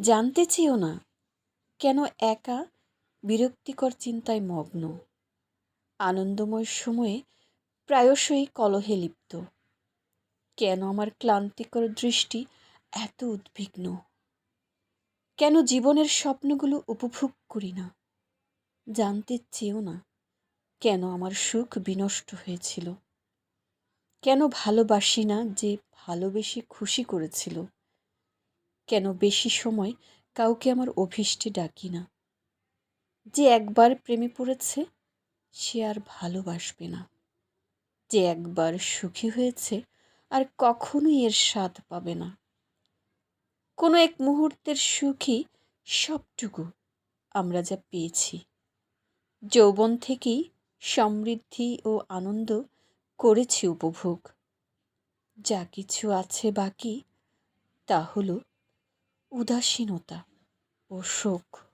জানতে চেয়েও না। কেন একা বিরক্তিকর চিন্তায় মগ্ন? আনন্দময় সময়ে প্রায়শই কলহে লিপ্ত। কেন আমার ক্লান্তিকর দৃষ্টি এত উদ্বিগ্ন? কেন জীবনের স্বপ্নগুলো উপভোগ করি না? জানতে চেয়েও না কেন আমার সুখ বিনষ্ট হয়েছিল? কেন ভালোবাসি না যে ভালোবেসে খুশি করেছিল? কেন বেশি সময় কাউকে আমার অভীষ্টে ডাকি না? যে একবার প্রেমে পড়েছে, সে আর ভালোবাসবে না। যে একবার সুখী হয়েছে, আর কখনোই এর স্বাদ পাবে না। কোনো এক মুহূর্তের সুখই সবটুকু আমরা যা পেয়েছি। যৌবন থেকেই সমৃদ্ধি ও আনন্দ করেছি উপভোগ। যা কিছু আছে বাকি, তা হলো উদাসীনতা ও শোক